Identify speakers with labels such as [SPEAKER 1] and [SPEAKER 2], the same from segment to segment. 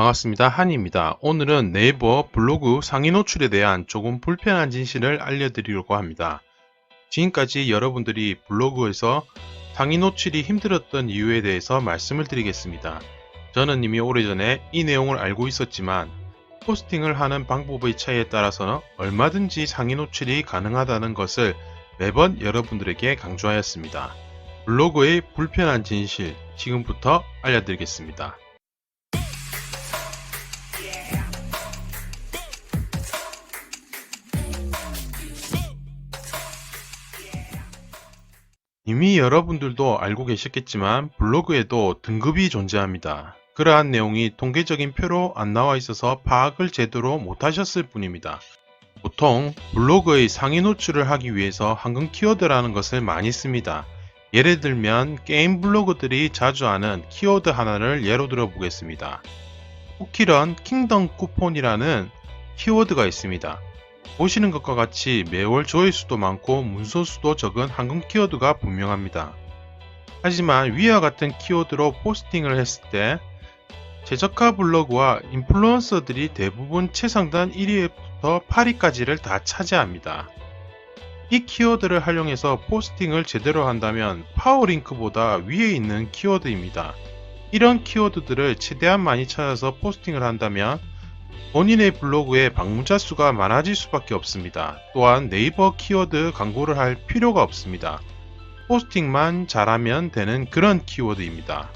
[SPEAKER 1] 반갑습니다. 한입니다. 오늘은 네이버 블로그 상위 노출에 대한 조금 불편한 진실을 알려드리려고 합니다. 지금까지 여러분들이 블로그에서 상위 노출이 힘들었던 이유에 대해서 말씀을 드리겠습니다. 저는 이미 오래전에 이 내용을 알고 있었지만 포스팅을 하는 방법의 차이에 따라서 얼마든지 상위 노출이 가능하다는 것을 매번 여러분들에게 강조하였습니다. 블로그의 불편한 진실 지금부터 알려드리겠습니다. 이미 여러분들도 알고 계셨겠지만 블로그에도 등급이 존재합니다. 그러한 내용이 통계적인 표로 안 나와 있어서 파악을 제대로 못하셨을 뿐입니다. 보통 블로그의 상위 노출을 하기 위해서 황금 키워드라는 것을 많이 씁니다. 예를 들면 게임 블로그들이 자주 하는 키워드 하나를 예로 들어 보겠습니다. 쿠키런 킹덤 쿠폰이라는 키워드가 있습니다. 보시는 것과 같이 매월 조회수도 많고 문서수도 적은 황금 키워드가 분명합니다. 하지만 위와 같은 키워드로 포스팅을 했을 때 최저가 블로그와 인플루언서들이 대부분 최상단 1위부터 8위까지를 다 차지합니다. 이 키워드를 활용해서 포스팅을 제대로 한다면 파워링크보다 위에 있는 키워드입니다. 이런 키워드들을 최대한 많이 찾아서 포스팅을 한다면 본인의 블로그에 방문자 수가 많아질 수밖에 없습니다. 또한 네이버 키워드 광고를 할 필요가 없습니다. 포스팅만 잘하면 되는 그런 키워드입니다.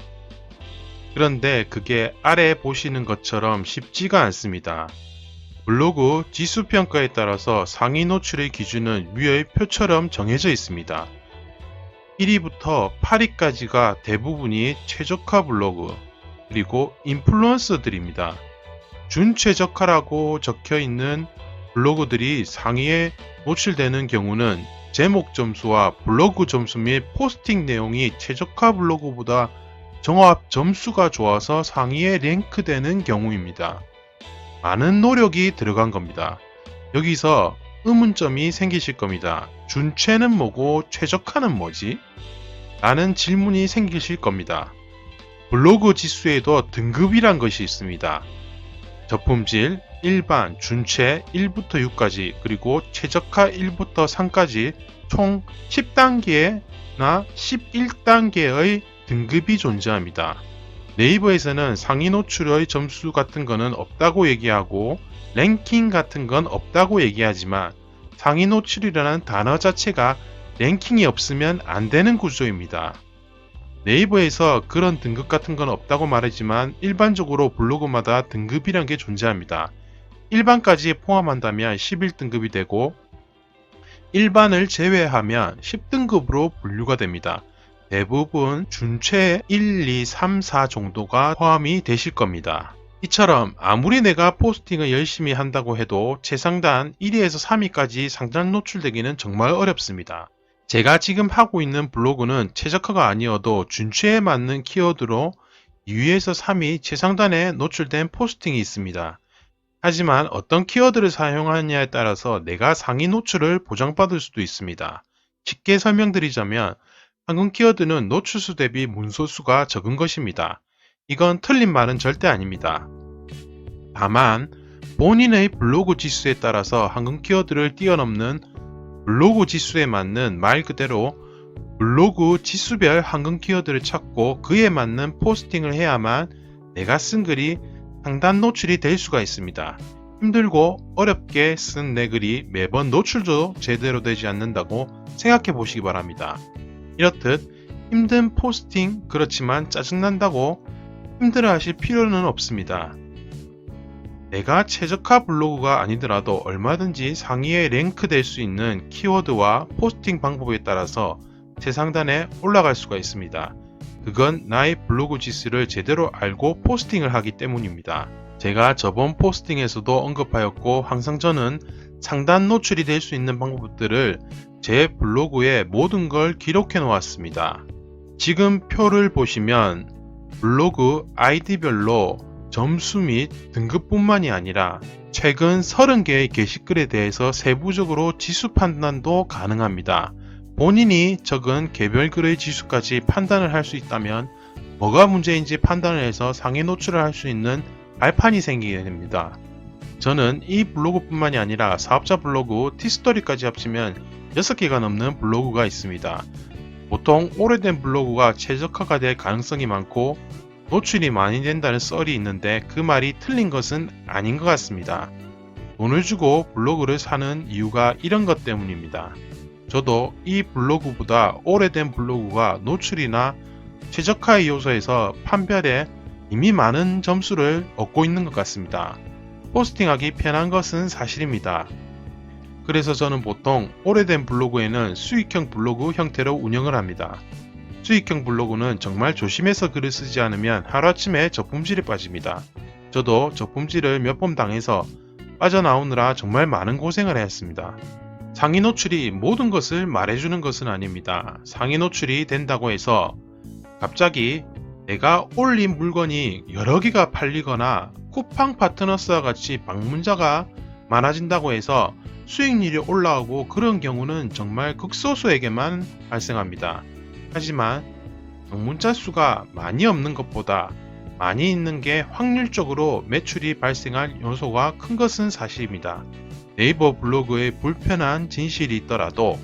[SPEAKER 1] 그런데 그게 아래 보시는 것처럼 쉽지가 않습니다. 블로그 지수 평가에 따라서 상위 노출의 기준은 위의 표처럼 정해져 있습니다. 1위부터 8위까지가 대부분이 최저가 블로그, 그리고 인플루언서들입니다. 준최저가라고 적혀 있는 블로그들이 상위에 노출되는 경우는 제목 점수와 블로그 점수 및 포스팅 내용이 최저가 블로그보다 정합 점수가 좋아서 상위에 랭크되는 경우입니다. 많은 노력이 들어간 겁니다. 여기서 의문점이 생기실 겁니다. 준최는 뭐고 최저가는 뭐지? 라는 질문이 생기실 겁니다. 블로그 지수에도 등급이란 것이 있습니다. 저품질, 일반, 준최 1부터 6까지 그리고 최저가 1부터 3까지 총 10단계나 11단계의 등급이 존재합니다. 네이버에서는 상위 노출의 점수 같은 거는 없다고 얘기하고 랭킹 같은 건 없다고 얘기하지만 상위 노출이라는 단어 자체가 랭킹이 없으면 안 되는 구조입니다. 네이버에서 그런 등급 같은 건 없다고 말하지만 일반적으로 블로그마다 등급이란 게 존재합니다. 일반까지 포함한다면 11등급이 되고 일반을 제외하면 10등급으로 분류가 됩니다. 대부분 준최 1, 2, 3, 4 정도가 포함이 되실 겁니다. 이처럼 아무리 내가 포스팅을 열심히 한다고 해도 최상단 1위에서 3위까지 상단 노출되기는 정말 어렵습니다. 제가 지금 하고 있는 블로그는 최저가가 아니어도 준최에 맞는 키워드로 2위에서 3위 최상단에 노출된 포스팅이 있습니다. 하지만 어떤 키워드를 사용하느냐에 따라서 내가 상위 노출을 보장받을 수도 있습니다. 쉽게 설명드리자면 황금 키워드는 노출수 대비 문서수가 적은 것입니다. 이건 틀린 말은 절대 아닙니다. 다만 본인의 블로그 지수에 따라서 황금 키워드를 뛰어넘는 블로그 지수에 맞는 말 그대로 블로그 지수별 황금 키워드를 찾고 그에 맞는 포스팅을 해야만 내가 쓴 글이 상단 노출이 될 수가 있습니다. 힘들고 어렵게 쓴 내 글이 매번 노출도 제대로 되지 않는다고 생각해 보시기 바랍니다. 이렇듯 힘든 포스팅 그렇지만 짜증난다고 힘들어 하실 필요는 없습니다. 내가 최저가 블로그가 아니더라도 얼마든지 상위에 랭크될 수 있는 키워드와 포스팅 방법에 따라서 최상단에 올라갈 수가 있습니다. 그건 나의 블로그 지수를 제대로 알고 포스팅을 하기 때문입니다. 제가 저번 포스팅에서도 언급하였고 항상 저는 상단 노출이 될 수 있는 방법들을 제 블로그에 모든 걸 기록해 놓았습니다. 지금 표를 보시면 블로그 아이디별로 점수 및 등급뿐만이 아니라 최근 30개의 게시글에 대해서 세부적으로 지수 판단도 가능합니다. 본인이 적은 개별 글의 지수까지 판단을 할 수 있다면 뭐가 문제인지 판단을 해서 상위 노출을 할 수 있는 발판이 생기게 됩니다. 저는 이 블로그뿐만이 아니라 사업자 블로그, 티스토리까지 합치면 6개가 넘는 블로그가 있습니다. 보통 오래된 블로그가 최적화가 될 가능성이 많고 노출이 많이 된다는 썰이 있는데 그 말이 틀린 것은 아닌 것 같습니다. 돈을 주고 블로그를 사는 이유가 이런 것 때문입니다. 저도 이 블로그보다 오래된 블로그가 노출이나 최적화의 요소에서 판별에 이미 많은 점수를 얻고 있는 것 같습니다. 포스팅하기 편한 것은 사실입니다. 그래서 저는 보통 오래된 블로그에는 수익형 블로그 형태로 운영을 합니다. 수익형 블로그는 정말 조심해서 글을 쓰지 않으면 하루아침에 저품질에 빠집니다. 저도 저품질을 몇 번 당해서 빠져나오느라 정말 많은 고생을 했습니다. 상위 노출이 모든 것을 말해주는 것은 아닙니다. 상위 노출이 된다고 해서 갑자기 내가 올린 물건이 여러 개가 팔리거나 쿠팡 파트너스와 같이 방문자가 많아진다고 해서 수익률이 올라오고 그런 경우는 정말 극소수에게만 발생합니다. 하지만 방문자 수가 많이 없는 것보다 많이 있는 게 확률적으로 매출이 발생할 요소가 큰 것은 사실입니다. 네이버 블로그에 불편한 진실이 있더라도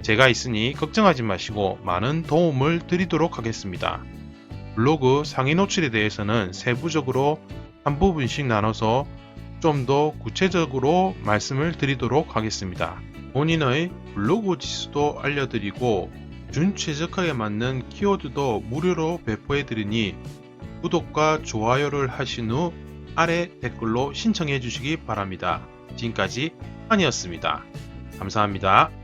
[SPEAKER 1] 제가 있으니 걱정하지 마시고 많은 도움을 드리도록 하겠습니다. 블로그 상위 노출에 대해서는 세부적으로 한 부분씩 나눠서 좀 더 구체적으로 말씀을 드리도록 하겠습니다. 본인의 블로그 지수도 알려드리고 준 최적화에 맞는 키워드도 무료로 배포해 드리니 구독과 좋아요를 하신 후 아래 댓글로 신청해 주시기 바랍니다. 지금까지 한이었습니다. 감사합니다.